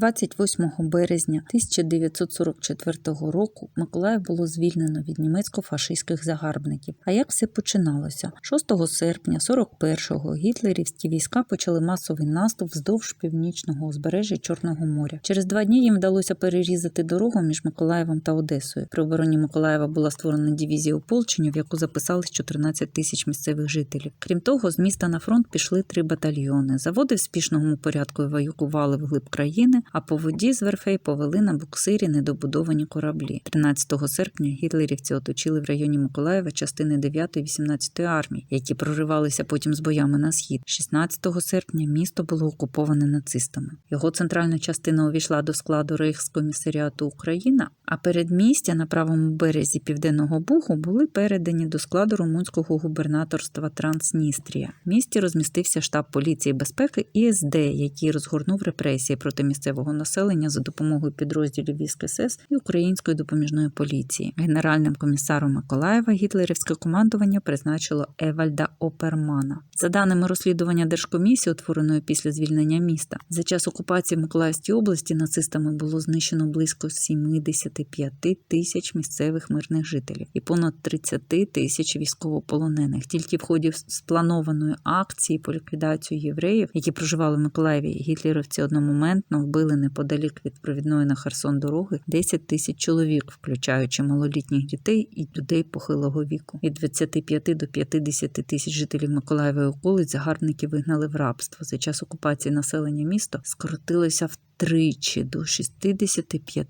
28 березня 1944 року Миколаїв було звільнено від німецько-фашистських загарбників. А як все починалося? 6 серпня 41-го гітлерівські війська почали масовий наступ вздовж північного узбережжя Чорного моря. Через два дні їм вдалося перерізати дорогу між Миколаєвом та Одесою. При обороні Миколаєва була створена дивізія ополчення, в яку записались 14 тисяч місцевих жителів. Крім того, з міста на фронт пішли три батальйони. Заводи в спішному порядку евакували вглиб країни, а по воді з верфей повели на буксирі недобудовані кораблі. 13 серпня гітлерівці оточили в районі Миколаєва частини 9 і 18 армії, які проривалися потім з боями на схід. 16 серпня місто було окуповане нацистами. Його центральна частина увійшла до складу Рейхскомісаріату Україна, а передмістя на правому березі Південного Бугу були передані до складу румунського губернаторства Трансністрія. В місті розмістився штаб поліції безпеки і СД, який розгорнув репресії проти місцевого населення за допомогою підрозділів військ СС і української допоміжної поліції. Генеральним комісаром Миколаєва гітлерівське командування призначило Евальда Опермана. За даними розслідування Держкомісії, утвореної після звільнення міста, за час окупації Миколаївської області нацистами було знищено близько 75 тисяч місцевих мирних жителів і понад 30 тисяч військовополонених. Тільки в ході спланованої акції по ліквідацію євреїв, які проживали в Миколаєві, гітлерівці одномоментно вбили неподалік від провідної на Херсон дороги 10 тисяч чоловік, включаючи малолітніх дітей і людей похилого віку. Від 25 до 50 тисяч жителів Миколаєва і околиць загарбники вигнали в рабство. За час окупації населення міста скоротилося втричі тричі до 65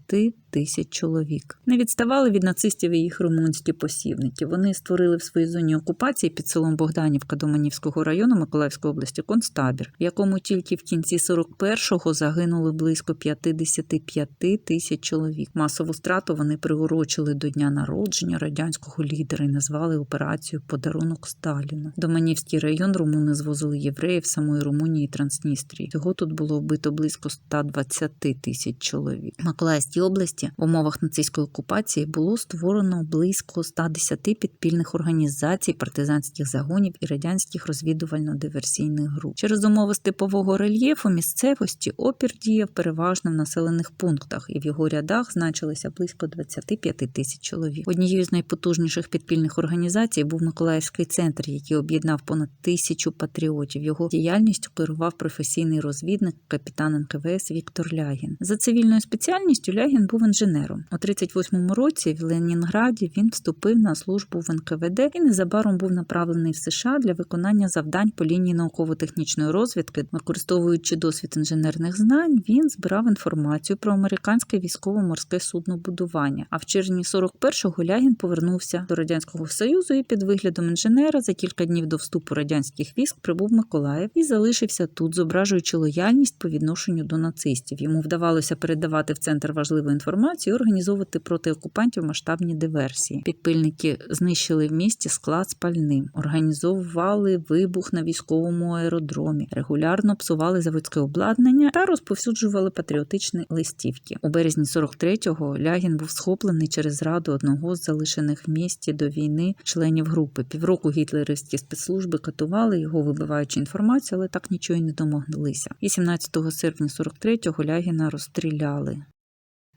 тисяч чоловік. Не відставали від нацистів і їх румунські посівники. Вони створили в своїй зоні окупації під селом Богданівка Доманівського району Миколаївської області концтабір, в якому тільки в кінці 41-го загинули близько 55 тисяч чоловік. Масову страту вони приурочили до дня народження радянського лідера і назвали операцію Подарунок Сталіна. Доманівський район румуни звозили євреїв самої Румунії і Трансністрії. Всього тут було вбито близько 120 тисяч чоловік. Миколаївській області в умовах нацистської окупації було створено близько 110 підпільних організацій, партизанських загонів і радянських розвідувально-диверсійних груп. Через умови степового рельєфу місцевості опір діяв переважно в населених пунктах, і в його рядах значилися близько 25 тисяч чоловік. Однією з найпотужніших підпільних організацій був Миколаївський центр, який об'єднав понад тисячу патріотів. Його діяльністю керував професійний розвідник, капітан НКВС Віктор Лягін. За цивільною спеціальністю Лягін був інженером. У 38-му році в Ленінграді він вступив на службу в НКВД і незабаром був направлений в США для виконання завдань по лінії науково-технічної розвідки. Використовуючи досвід інженерних знань, він збирав інформацію про американське військово-морське суднобудування. А в червні 41-го Лягін повернувся до радянського союзу і під виглядом інженера за кілька днів до вступу радянських військ прибув Миколаїв і залишився тут, зображуючи лояльність по відношенню до нацистів. Йому вдавалося передавати в центр важливу інформацію і організовувати проти окупантів масштабні диверсії. Підпильники знищили в місті склад з пальним, організовували вибух на військовому аеродромі, регулярно псували заводське обладнання та розповсюджували патріотичні листівки. У березні 43-го Лягін був схоплений через зраду одного з залишених в місті до війни членів групи. Півроку гітлерівські спецслужби катували його, вибиваючи інформацію, але так нічого й не домоглися. І 17 серпня 43-го Лягіна розстріляли.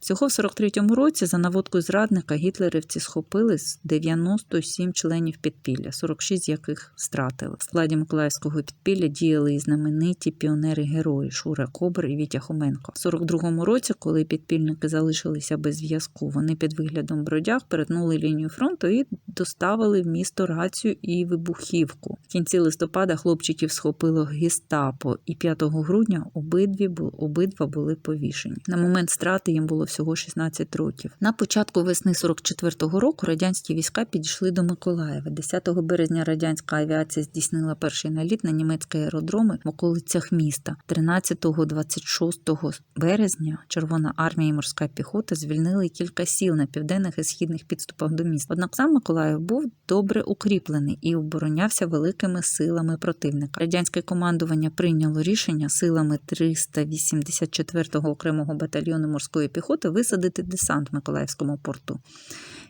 Всього в 43-му році за наводкою зрадника гітлерівці схопили з 97 членів підпілля, 46 з яких стратили. В складі Миколаївського підпілля діяли і знамениті піонери-герої Шура Кобр і Вітя Хоменко. В 42-му році, коли підпільники залишилися без зв'язку, вони під виглядом бродяг перетнули лінію фронту і доставили в місто рацію і вибухівку. В кінці листопада хлопчиків схопило гестапо, і 5 грудня обидві обидва були повішені. На момент страти їм було всього 16 років. На початку весни 44-го року радянські війська підійшли до Миколаєва. 10 березня радянська авіація здійснила перший наліт на німецькі аеродроми в околицях міста. 13-26 березня Червона армія і морська піхота звільнили кілька сіл на південних і східних підступах до міста. Однак сам Миколаїв був добре укріплений і оборонявся великими силами противника. Радянське командування прийняло рішення силами 384-го окремого батальйону морської піхоти висадити десант в Миколаївському порту.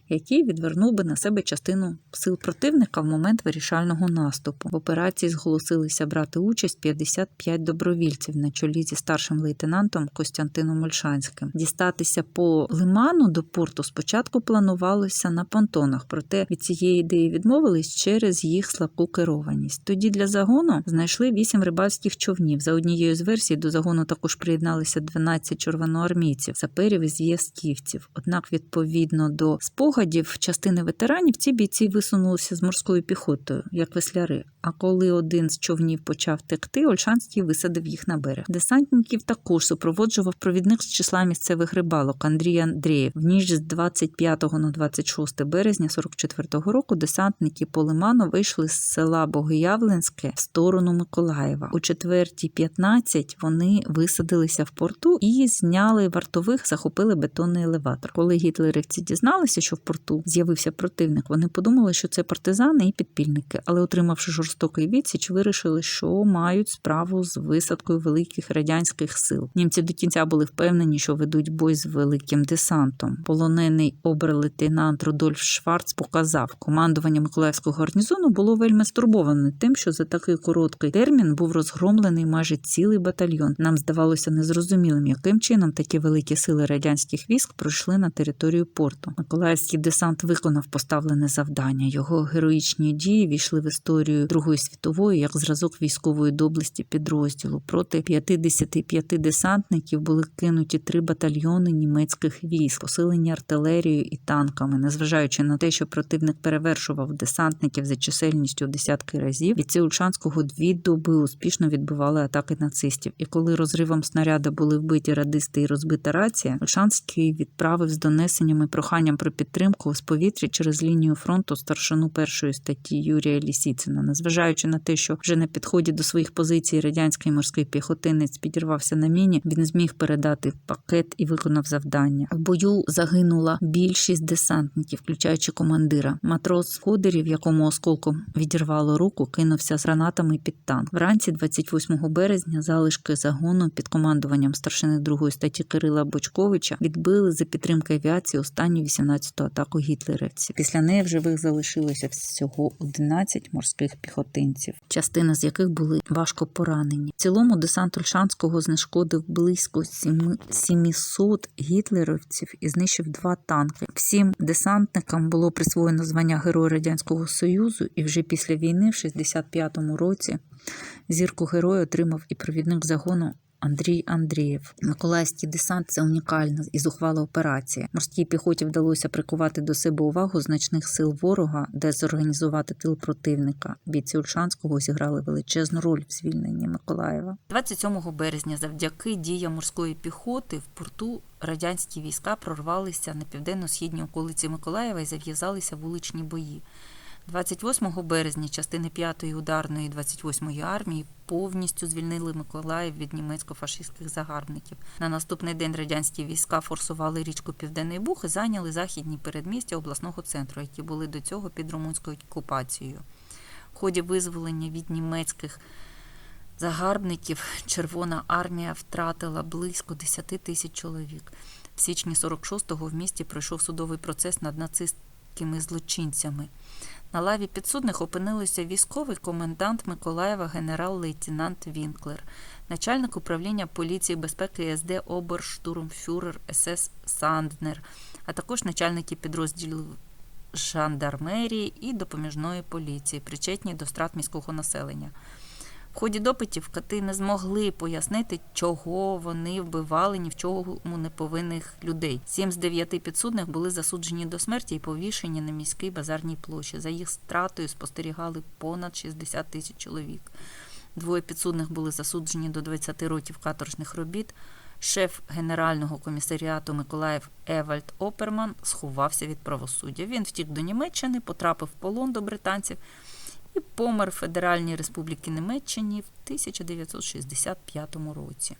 Який відвернув би на себе частину сил противника в момент вирішального наступу. В операції зголосилися брати участь 55 добровільців на чолі зі старшим лейтенантом Костянтином Ольшанським. Дістатися по лиману до порту спочатку планувалося на понтонах, проте від цієї ідеї відмовились через їх слабку керованість. Тоді для загону знайшли 8 рибальських човнів. За однією з версій до загону також приєдналися 12 червоноармійців, саперів і зв'язківців. Однак, відповідно до спогадів частини ветеранів, ці бійці висунулися з морською піхотою, як весляри. А коли один з човнів почав текти, Ольшанський висадив їх на берег. Десантників також супроводжував провідник з числа місцевих рибалок Андрій Андрієв. В ніч з 25 на 26 березня 44-го року десантники по лиману вийшли з села Богоявленське в сторону Миколаєва. У 4.15 вони висадилися в порту і зняли вартових, захопили бетонний елеватор. Коли гітлерівці дізналися, що в порту з'явився противник, вони подумали, що це партизани і підпільники, але отримавши жорстокий відсіч, вирішили, що мають справу з висадкою великих радянських сил. Німці до кінця були впевнені, що ведуть бой з великим десантом. Полонений обер-лейтенант Рудольф Шварц показав, командування Миколаївського гарнізону було вельми стурбоване тим, що за такий короткий термін був розгромлений майже цілий батальйон. Нам здавалося незрозумілим, яким чином такі великі сили радянських військ пройшли на територію порту. Миколаївський десант виконав поставлене завдання. Його героїчні дії війшли в історію Другої світової як зразок військової доблесті підрозділу. Проти 55 десантників були кинуті три батальйони німецьких військ, посилені артилерією і танками. Незважаючи на те, що противник перевершував десантників за чисельністю десятки разів, бійці Ульшанського дві доби успішно відбивали атаки нацистів. І коли розривом снаряда були вбиті радисти і розбита рація, Ольшанський відправив з донесеннями проханням про підтримку з повітря через лінію фронту старшину першої статті Юрія Лісіцина. Незважаючи на те, що вже на підході до своїх позицій радянський морський піхотинець підірвався на міні, він зміг передати пакет і виконав завдання. В бою загинула більшість десантників, включаючи командира. Матрос Ходерів, якому осколком відірвало руку, кинувся з гранатами під танк. Вранці 28 березня залишки загону під командуванням старшини другої статті Кирила Бочковича відбили за підтримки авіації останню 18-ту атаку гітлерівців. Після неї в живих залишилося всього 11 морських піхотинців, частина з яких були важко поранені. В цілому десант Ольшанського знешкодив близько 7 700 гітлерівців і знищив два танки. Всім десантникам було присвоєно звання Героя Радянського Союзу, і вже після війни, в 65-му році, зірку героя отримав і провідник загону. Андрій Андрієв, Миколаївський десант це унікальна і зухвала операція. Морській піхоті вдалося прикувати до себе увагу значних сил ворога, де зорганізувати тил противника. Бійці Ольшанського зіграли величезну роль в звільненні Миколаєва. 27 березня, завдяки діям морської піхоти в порту радянські війська прорвалися на південно-східній околиці Миколаєва і зав'язалися вуличні бої. 28 березня частини 5-ї ударної 28-ї армії повністю звільнили Миколаїв від німецько-фашистських загарбників. На наступний день радянські війська форсували річку Південний Буг і зайняли західні передмістя обласного центру, які були до цього під румунською окупацією. В ході визволення від німецьких загарбників Червона армія втратила близько 10 тисяч чоловік. В січні 46-го в місті пройшов судовий процес над нацистськими злочинцями. На лаві підсудних опинилися військовий комендант Миколаєва генерал-лейтенант Вінклер, начальник управління поліції безпеки СД Оберштурмфюрер СС Санднер, а також начальники підрозділів жандармерії і допоміжної поліції, причетні до страт міського населення. В ході допитів кати не змогли пояснити, чого вони вбивали ні в чому неповинних людей. Сім з дев'яти підсудних були засуджені до смерті і повішені на міській базарній площі. За їх стратою спостерігали понад 60 тисяч чоловік. Двоє підсудних були засуджені до 20 років каторжних робіт. Шеф Генерального комісаріату Миколаїв Евальд Оперман сховався від правосуддя. Він втік до Німеччини, потрапив в полон до британців і помер в Федеральній Республіки Німеччині в 1965 році.